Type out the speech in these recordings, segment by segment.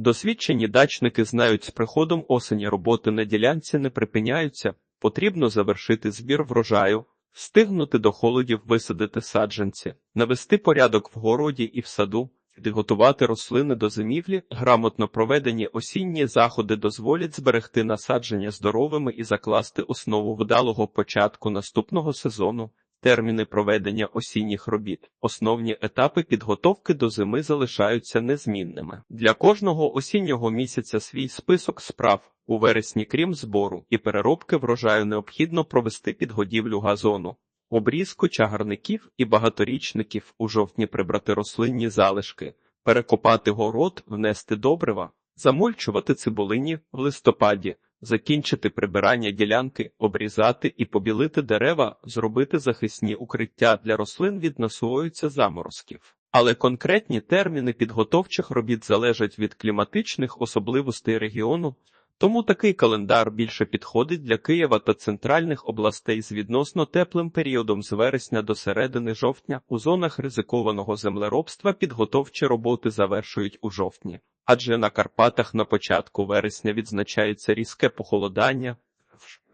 Досвідчені дачники знають, з приходом осені роботи на ділянці не припиняються, потрібно завершити збір врожаю, встигнути до холодів висадити саджанці, навести порядок в городі і в саду, підготувати рослини до зимівлі, грамотно проведені осінні заходи дозволять зберегти насадження здоровими і закласти основу вдалого початку наступного сезону. Терміни проведення осінніх робіт, основні етапи підготовки до зими залишаються незмінними. Для кожного осіннього місяця свій список справ. У вересні, крім збору і переробки врожаю, необхідно провести підгодівлю газону, обрізку чагарників і багаторічників. У жовтні прибрати рослинні залишки, перекопати город, внести добрива, замульчувати цибулині в листопаді закінчити прибирання ділянки, обрізати і побілити дерева, зробити захисні укриття для рослин від насуваються заморозків. Але конкретні терміни підготовчих робіт залежать від кліматичних особливостей регіону, тому такий календар більше підходить для Києва та центральних областей з відносно теплим періодом з вересня до середини жовтня. У зонах ризикованого землеробства підготовчі роботи завершують у жовтні адже на Карпатах на початку вересня відзначається різке похолодання,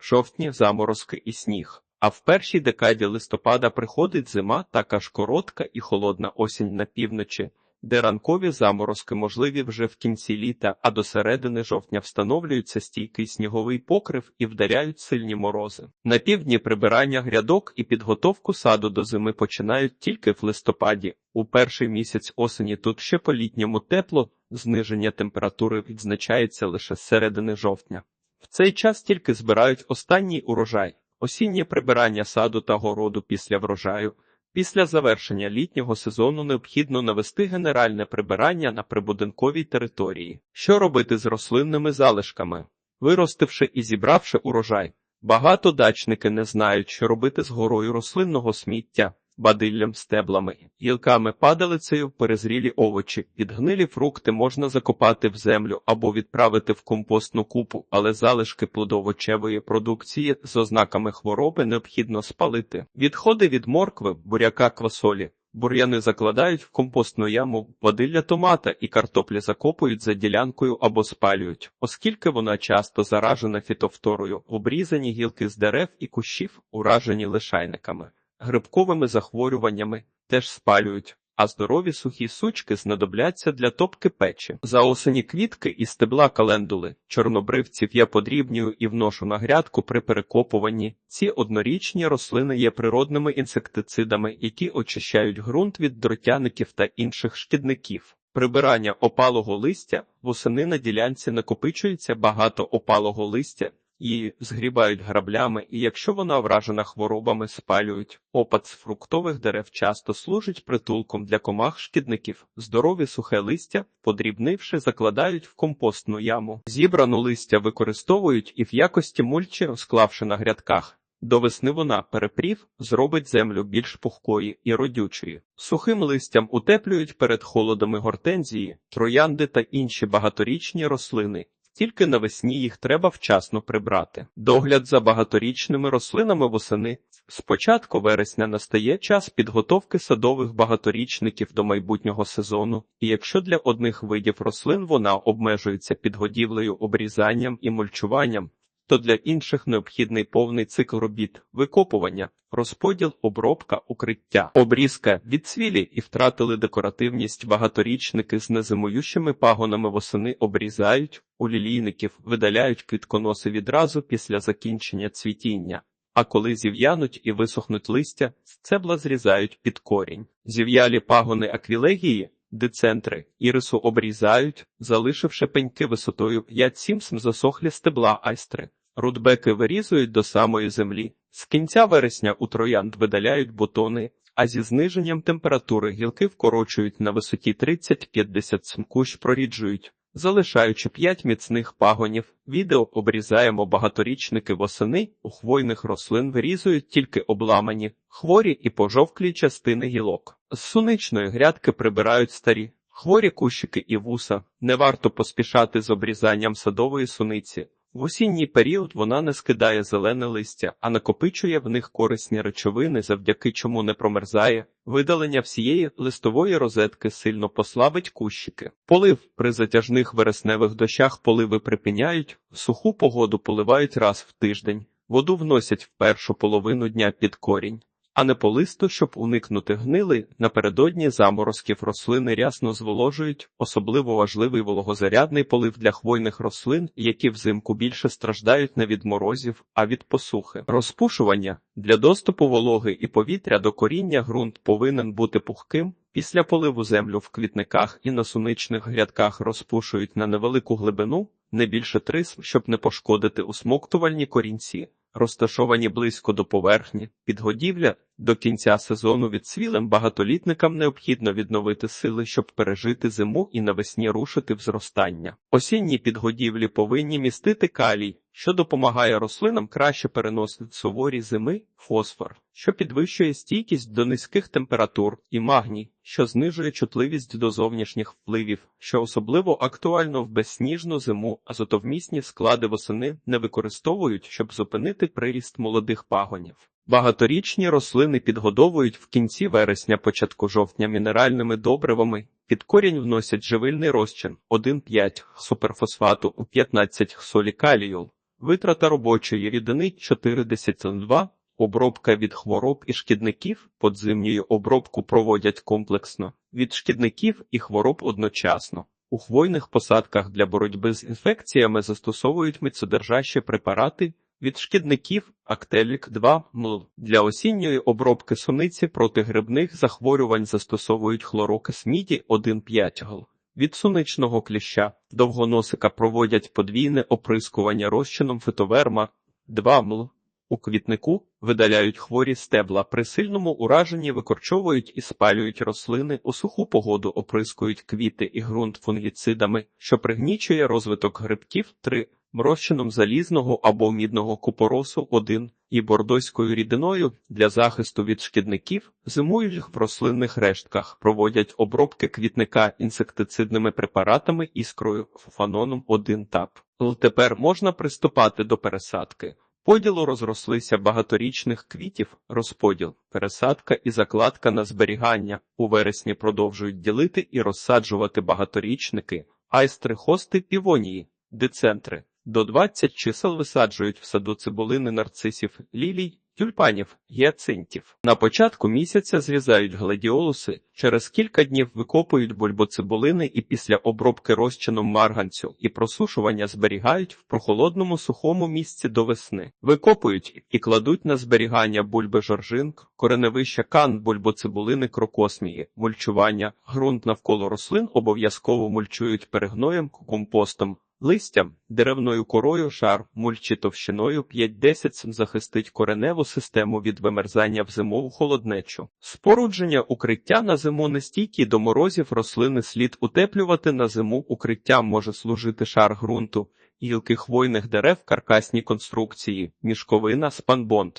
жовтні заморозки і сніг. А в першій декаді листопада приходить зима, така ж коротка і холодна осінь на півночі, де ранкові заморозки можливі вже в кінці літа, а до середини жовтня встановлюється стійкий сніговий покрив і вдаряють сильні морози. На півдні прибирання грядок і підготовку саду до зими починають тільки в листопаді. У перший місяць осені тут ще по літньому тепло, зниження температури відзначається лише з середини жовтня. В цей час тільки збирають останній урожай, осіннє прибирання саду та городу після врожаю. Після завершення літнього сезону необхідно навести генеральне прибирання на прибудинковій території. Що робити з рослинними залишками? Виростивши і зібравши урожай, багато дачники не знають, що робити з горою рослинного сміття бадиллям, стеблами, гілками, падалицею, перезрілі овочі, підгнилі фрукти можна закопати в землю або відправити в компостну купу, але залишки плодовочевої продукції з ознаками хвороби необхідно спалити. Відходи від моркви, буряка, квасолі. Бур'яни закладають в компостну яму, водилля томата і картоплі закопують за ділянкою або спалюють, оскільки вона часто заражена фітофторою, обрізані гілки з дерев і кущів, уражені лишайниками грибковими захворюваннями теж спалюють, а здорові сухі сучки знадобляться для топки печі. За осені квітки і стебла календули, чорнобривців я подрібнюю і вношу на грядку при перекопуванні. Ці однорічні рослини є природними інсектицидами, які очищають ґрунт від дротяників та інших шкідників. Прибирання опалого листя восени на ділянці накопичується багато опалого листя, Її згрібають граблями, і якщо вона вражена хворобами, спалюють. Опад з фруктових дерев часто служить притулком для комах шкідників. Здорові сухе листя, подрібнивши, закладають в компостну яму. Зібрану листя використовують і в якості мульчі, розклавши на грядках. До весни вона перепрів, зробить землю більш пухкою і родючою. Сухим листям утеплюють перед холодами гортензії, троянди та інші багаторічні рослини. Тільки навесні їх треба вчасно прибрати. Догляд за багаторічними рослинами восени. З початку вересня настає час підготовки садових багаторічників до майбутнього сезону, і якщо для одних видів рослин вона обмежується підгодівлею, обрізанням і мульчуванням, то для інших необхідний повний цикл робіт, викопування, розподіл, обробка, укриття, обрізка, відцвілі і втратили декоративність багаторічники з незимоющими пагонами восени обрізають, у лілійників видаляють квітконоси відразу після закінчення цвітіння. А коли зів'януть і висохнуть листя, цебла зрізають під корінь. Зів'ялі пагони аквілегії децентри, ірису обрізають, залишивши пеньки висотою 5-7 см засохлі стебла айстри. Рудбеки вирізують до самої землі. З кінця вересня у троянд видаляють бутони, а зі зниженням температури гілки вкорочують на висоті 30-50 см кущ проріджують. Залишаючи п'ять міцних пагонів, відео обрізаємо багаторічники восени, у хвойних рослин вирізують тільки обламані, хворі і пожовклі частини гілок. З суничної грядки прибирають старі, хворі кущики і вуса. Не варто поспішати з обрізанням садової суниці. В осінній період вона не скидає зелене листя, а накопичує в них корисні речовини, завдяки чому не промерзає. Видалення всієї листової розетки сильно послабить кущики. Полив при затяжних вересневих дощах поливи припиняють, суху погоду поливають раз в тиждень. Воду вносять в першу половину дня під корінь, а не по листу, щоб уникнути гнили. Напередодні заморозків рослини рясно зволожують, особливо важливий вологозарядний полив для хвойних рослин, які взимку більше страждають не від морозів, а від посухи. Розпушування для доступу вологи і повітря до коріння ґрунт повинен бути пухким. Після поливу землю в квітниках і на суничних грядках розпушують на невелику глибину, не більше трис, щоб не пошкодити усмоктувальні корінці, розташовані близько до поверхні. Підгодівля до кінця сезону відсвілим багатолітникам необхідно відновити сили, щоб пережити зиму і навесні рушити в зростання. Осінні підгодівлі повинні містити калій, що допомагає рослинам краще переносити суворі зими, фосфор, що підвищує стійкість до низьких температур, і магній, що знижує чутливість до зовнішніх впливів, що особливо актуально в безсніжну зиму, азотовмісні склади восени не використовують, щоб зупинити приріст молодих пагонів. Багаторічні рослини підгодовують в кінці вересня, початку жовтня мінеральними добривами. Під корінь вносять живильний розчин 1,5 суперфосфату у 15 солі калію, витрата робочої рідини 4,2, обробка від хвороб і шкідників, подзимнюю обробку проводять комплексно, від шкідників і хвороб одночасно. У хвойних посадках для боротьби з інфекціями застосовують міцодержащі препарати, від шкідників Актелік 2 мл. Для осінньої обробки суниці проти грибних захворювань застосовують хлорокис міді 1,5 гл. Від суничного кліща довгоносика проводять подвійне оприскування розчином фитоверма 2 мл. У квітнику видаляють хворі стебла, при сильному ураженні викорчовують і спалюють рослини, у суху погоду оприскують квіти і ґрунт фунгіцидами, що пригнічує розвиток грибків 3 розчином залізного або мідного купоросу 1 і бордоською рідиною для захисту від шкідників зимують в рослинних рештках, проводять обробки квітника інсектицидними препаратами іскрою фуфаноном 1 тап. Тепер можна приступати до пересадки. Поділу розрослися багаторічних квітів, розподіл, пересадка і закладка на зберігання. У вересні продовжують ділити і розсаджувати багаторічники, айстри, хости, півонії, децентри. До 20 чисел висаджують в саду цибулини нарцисів, лілій, тюльпанів, гіацинтів. На початку місяця зрізають гладіолуси, через кілька днів викопують бульбоцибулини і після обробки розчином марганцю і просушування зберігають в прохолодному сухому місці до весни. Викопують і кладуть на зберігання бульби жоржинк, кореневища кан, бульбоцибулини крокосмії, мульчування, ґрунт навколо рослин обов'язково мульчують перегноєм, компостом, Листям, деревною корою шар, мульчі товщиною 5-10 см захистить кореневу систему від вимерзання в зимову холоднечу. Спорудження укриття на зиму нестійкі до морозів рослини слід утеплювати на зиму укриттям може служити шар ґрунту, гілки хвойних дерев, каркасні конструкції, мішковина, спанбонд.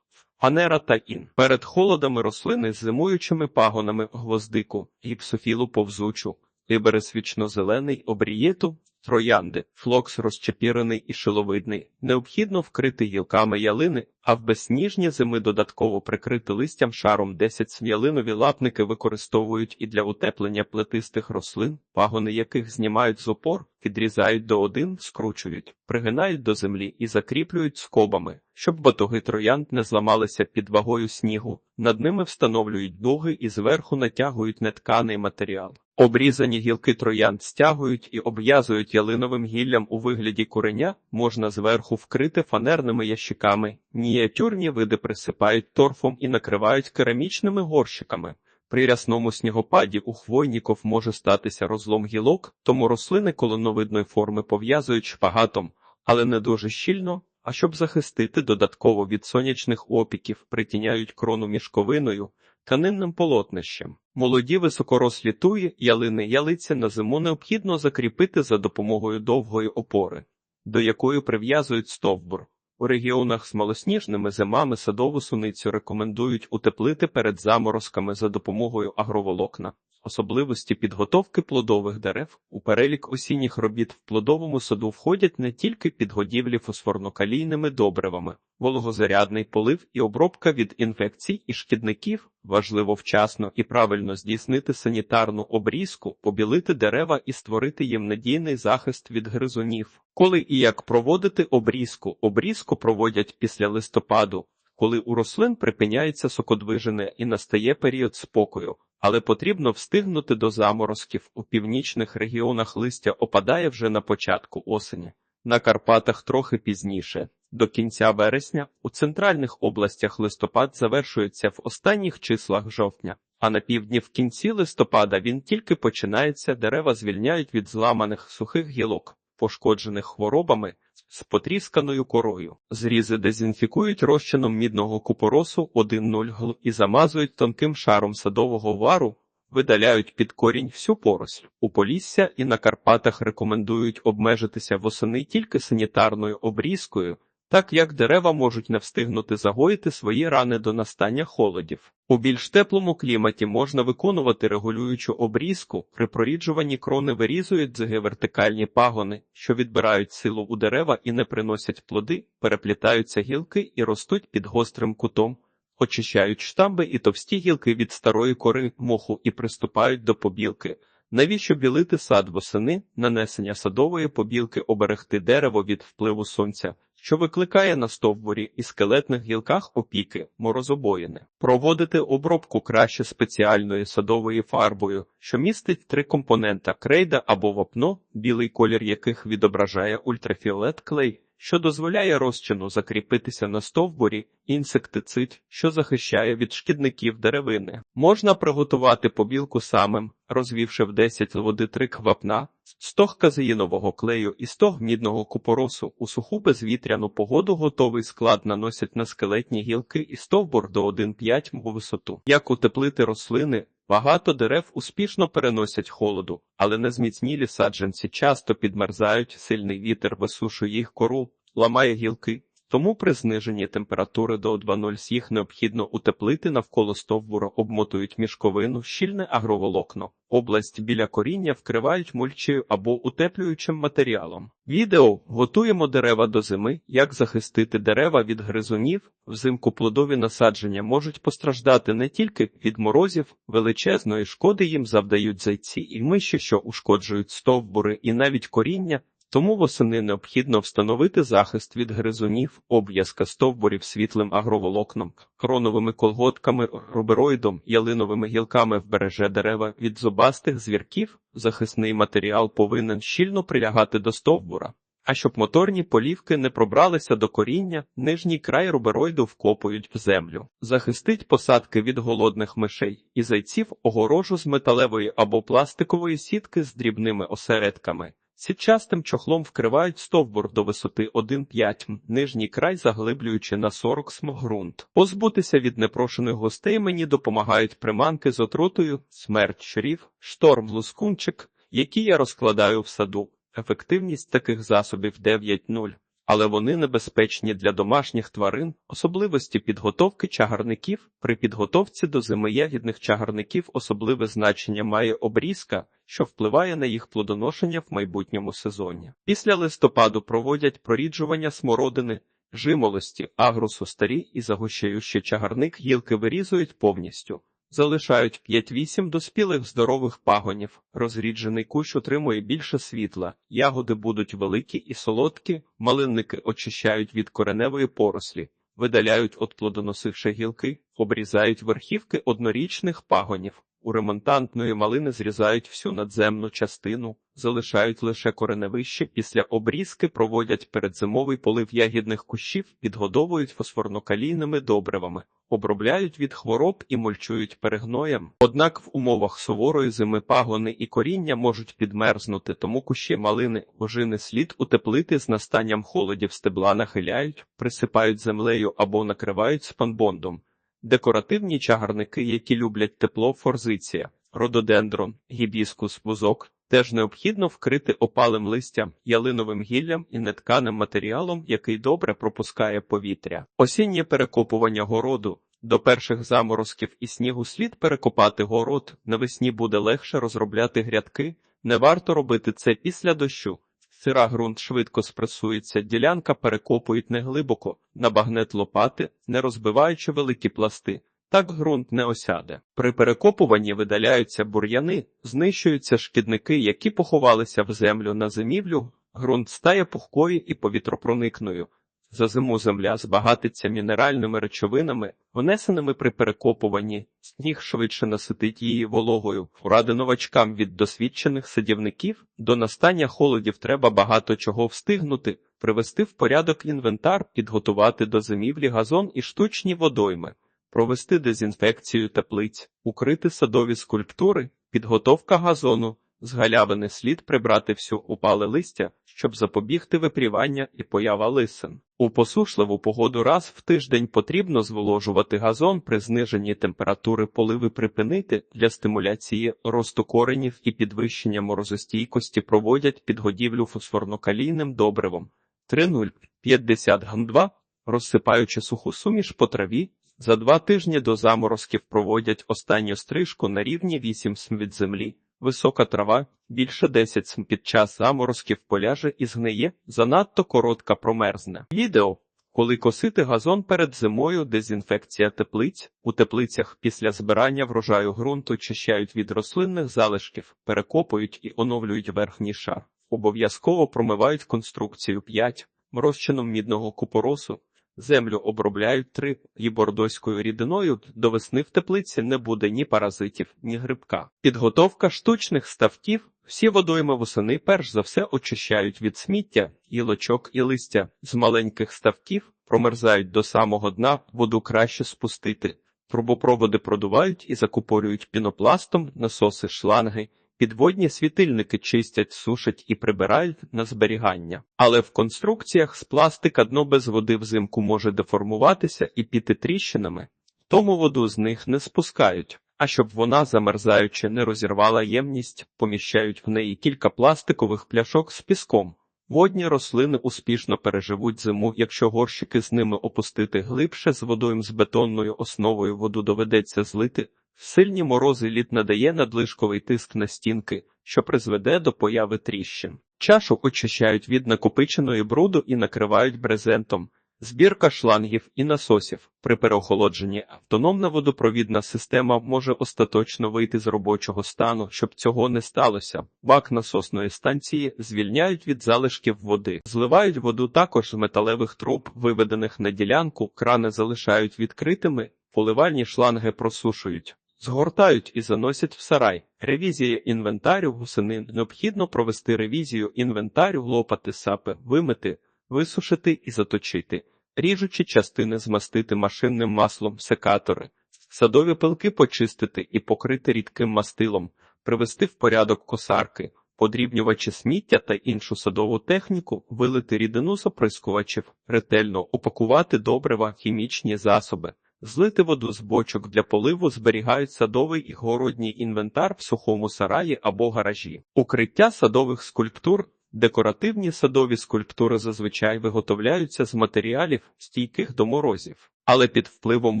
Фанера та ін. Перед холодами рослини з зимуючими пагонами гвоздику, гіпсофілу повзучу, ібересвічно-зелений обрієту, троянди, флокс розчепірений і шиловидний, необхідно вкрити гілками ялини, а в безсніжні зими додатково прикрити листям шаром 10 см'ялинові лапники використовують і для утеплення плетистих рослин, пагони яких знімають з опор, відрізають до один, скручують, пригинають до землі і закріплюють скобами, щоб батоги троянд не зламалися під вагою снігу. Над ними встановлюють дуги і зверху натягують нетканий матеріал. Обрізані гілки троянд стягують і обв'язують ялиновим гіллям у вигляді куреня, можна зверху вкрити фанерними ящиками. Мініатюрні види присипають торфом і накривають керамічними горщиками. При рясному снігопаді у хвойніков може статися розлом гілок, тому рослини колоновидної форми пов'язують шпагатом, але не дуже щільно. А щоб захистити додатково від сонячних опіків, притіняють крону мішковиною, тканинним полотнищем. Молоді високорослі туї, ялини ялиці на зиму необхідно закріпити за допомогою довгої опори, до якої прив'язують стовбур. У регіонах з малосніжними зимами садову суницю рекомендують утеплити перед заморозками за допомогою агроволокна. Особливості підготовки плодових дерев у перелік осінніх робіт в плодовому саду входять не тільки підгодівлі фосфорно-калійними добривами, вологозарядний полив і обробка від інфекцій і шкідників. Важливо вчасно і правильно здійснити санітарну обрізку, побілити дерева і створити їм надійний захист від гризунів. Коли і як проводити обрізку? Обрізку проводять після листопаду, коли у рослин припиняється сокодвижене і настає період спокою, але потрібно встигнути до заморозків. У північних регіонах листя опадає вже на початку осені, на Карпатах трохи пізніше. До кінця вересня у центральних областях листопад завершується в останніх числах жовтня, а на півдні в кінці листопада він тільки починається, дерева звільняють від зламаних сухих гілок, пошкоджених хворобами з потрісканою корою. Зрізи дезінфікують розчином мідного купоросу 1,0 гл і замазують тонким шаром садового вару, видаляють під корінь всю поросль. У Полісся і на Карпатах рекомендують обмежитися восени тільки санітарною обрізкою, так як дерева можуть не встигнути загоїти свої рани до настання холодів. У більш теплому кліматі можна виконувати регулюючу обрізку, при проріджуванні крони вирізують дзиги вертикальні пагони, що відбирають силу у дерева і не приносять плоди, переплітаються гілки і ростуть під гострим кутом, очищають штамби і товсті гілки від старої кори моху і приступають до побілки. Навіщо білити сад восени, нанесення садової побілки оберегти дерево від впливу сонця, що викликає на стовбурі і скелетних гілках опіки, морозобоїни. Проводити обробку краще спеціальною садовою фарбою, що містить три компонента крейда або вапно, білий колір яких відображає ультрафіолет клей, що дозволяє розчину закріпитися на стовбурі, інсектицид, що захищає від шкідників деревини. Можна приготувати побілку самим, розвівши в 10 води 3 квапна, 100 казеїнового клею і 100 мідного купоросу. У суху безвітряну погоду готовий склад наносять на скелетні гілки і стовбур до 1,5 м у висоту. Як утеплити рослини? Багато дерев успішно переносять холоду, але незміцнілі саджанці часто підмерзають, сильний вітер висушує їх кору, ламає гілки. Тому при зниженні температури до 2,0 їх необхідно утеплити навколо стовбура, обмотують мішковину, щільне агроволокно. Область біля коріння вкривають мульчею або утеплюючим матеріалом. Відео готуємо дерева до зими. Як захистити дерева від гризунів? Взимку плодові насадження можуть постраждати не тільки від морозів, величезної шкоди їм завдають зайці і миші, що ушкоджують стовбури і навіть коріння. Тому восени необхідно встановити захист від гризунів, обв'язка стовбурів світлим агроволокном, кроновими колготками, рубероїдом, ялиновими гілками вбереже дерева від зубастих звірків. Захисний матеріал повинен щільно прилягати до стовбура. А щоб моторні полівки не пробралися до коріння, нижній край рубероїду вкопують в землю. Захистить посадки від голодних мишей і зайців огорожу з металевої або пластикової сітки з дрібними осередками. Сітчастим чохлом вкривають стовбур до висоти 1,5 м, нижній край заглиблюючи на 40 см ґрунт. Позбутися від непрошених гостей мені допомагають приманки з отрутою, смерть щурів, шторм лускунчик, які я розкладаю в саду. Ефективність таких засобів 9,0. Але вони небезпечні для домашніх тварин, особливості підготовки чагарників. При підготовці до зими ягідних чагарників особливе значення має обрізка, що впливає на їх плодоношення в майбутньому сезоні. Після листопаду проводять проріджування смородини, жимолості, агрусу старі і загущаючий чагарник гілки вирізують повністю. Залишають 5-8 доспілих здорових пагонів. Розріджений кущ отримує більше світла, ягоди будуть великі і солодкі, малинники очищають від кореневої порослі, видаляють от плодоносивши гілки, обрізають верхівки однорічних пагонів. У ремонтантної малини зрізають всю надземну частину, залишають лише кореневище. Після обрізки проводять передзимовий полив ягідних кущів, підгодовують фосфорно-калійними добривами, обробляють від хвороб і мульчують перегноєм. Однак в умовах суворої зими пагони і коріння можуть підмерзнути, тому кущі малини ожини слід утеплити з настанням холодів стебла нахиляють, присипають землею або накривають спанбондом. Декоративні чагарники, які люблять тепло, форзиція, рододендрон, гібіскус, бузок, теж необхідно вкрити опалим листям, ялиновим гіллям і нетканим матеріалом, який добре пропускає повітря. Осіннє перекопування городу. До перших заморозків і снігу слід перекопати город, навесні буде легше розробляти грядки, не варто робити це після дощу. Сира ґрунт швидко спресується, ділянка перекопують неглибоко, на багнет лопати, не розбиваючи великі пласти. Так ґрунт не осяде. При перекопуванні видаляються бур'яни, знищуються шкідники, які поховалися в землю на зимівлю, ґрунт стає пухкою і повітропроникною. За зиму земля збагатиться мінеральними речовинами, внесеними при перекопуванні, сніг швидше наситить її вологою. Поради новачкам від досвідчених садівників до настання холодів треба багато чого встигнути, привести в порядок інвентар, підготувати до зимівлі газон і штучні водойми, провести дезінфекцію теплиць, укрити садові скульптури, підготовка газону. З галявини слід прибрати всю упале листя, щоб запобігти випрівання і поява лисин. У посушливу погоду раз в тиждень потрібно зволожувати газон при зниженні температури поливи припинити для стимуляції росту коренів і підвищення морозостійкості проводять підгодівлю фосфорно-калійним добривом 3,050 гам 2, розсипаючи суху суміш по траві. За два тижні до заморозків проводять останню стрижку на рівні 8 см від землі. Висока трава, більше 10 см під час заморозків поляже і згниє, занадто коротка промерзне. Відео. Коли косити газон перед зимою, дезінфекція теплиць. У теплицях після збирання врожаю ґрунту чищають від рослинних залишків, перекопують і оновлюють верхній шар. Обов'язково промивають конструкцію 5 розчином мідного купоросу. Землю обробляють три і бордоською рідиною. До весни в теплиці не буде ні паразитів, ні грибка. Підготовка штучних ставків. Всі водойми восени перш за все очищають від сміття, гілочок і листя. З маленьких ставків промерзають до самого дна, воду краще спустити. Трубопроводи продувають і закупорюють пінопластом, насоси, шланги. Підводні світильники чистять, сушать і прибирають на зберігання. Але в конструкціях з пластика дно без води взимку може деформуватися і піти тріщинами, тому воду з них не спускають. А щоб вона, замерзаючи, не розірвала ємність, поміщають в неї кілька пластикових пляшок з піском. Водні рослини успішно переживуть зиму, якщо горщики з ними опустити глибше з водою з бетонною основою воду доведеться злити. Сильні морози лід надає надлишковий тиск на стінки, що призведе до появи тріщин. Чашу очищають від накопиченої бруду і накривають брезентом. Збірка шлангів і насосів. При переохолодженні автономна водопровідна система може остаточно вийти з робочого стану, щоб цього не сталося. Бак насосної станції звільняють від залишків води, зливають воду також з металевих труб, виведених на ділянку, крани залишають відкритими, поливальні шланги просушують. Згортають і заносять в сарай. Ревізія інвентарю гусени необхідно провести ревізію інвентарю, лопати сапи, вимити, висушити і заточити, ріжучі частини змастити машинним маслом, секатори, садові пилки почистити і покрити рідким мастилом, привести в порядок косарки, подрібнювачі сміття та іншу садову техніку, вилити рідину з оприскувачів, ретельно упакувати добрива, хімічні засоби. Злити воду з бочок для поливу зберігають садовий і городній інвентар в сухому сараї або гаражі. Укриття садових скульптур. Декоративні садові скульптури зазвичай виготовляються з матеріалів, стійких до морозів, але під впливом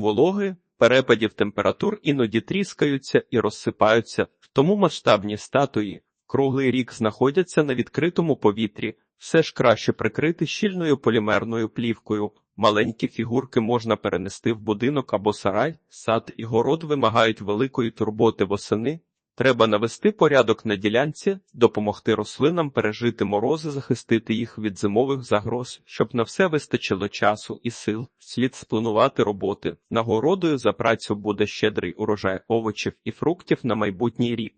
вологи, перепадів температур іноді тріскаються і розсипаються, тому масштабні статуї круглий рік знаходяться на відкритому повітрі, все ж краще прикрити щільною полімерною плівкою. Маленькі фігурки можна перенести в будинок або сарай, сад і город вимагають великої турботи восени. Треба навести порядок на ділянці, допомогти рослинам пережити морози, захистити їх від зимових загроз, щоб на все вистачило часу і сил. Слід спланувати роботи. Нагородою за працю буде щедрий урожай овочів і фруктів на майбутній рік.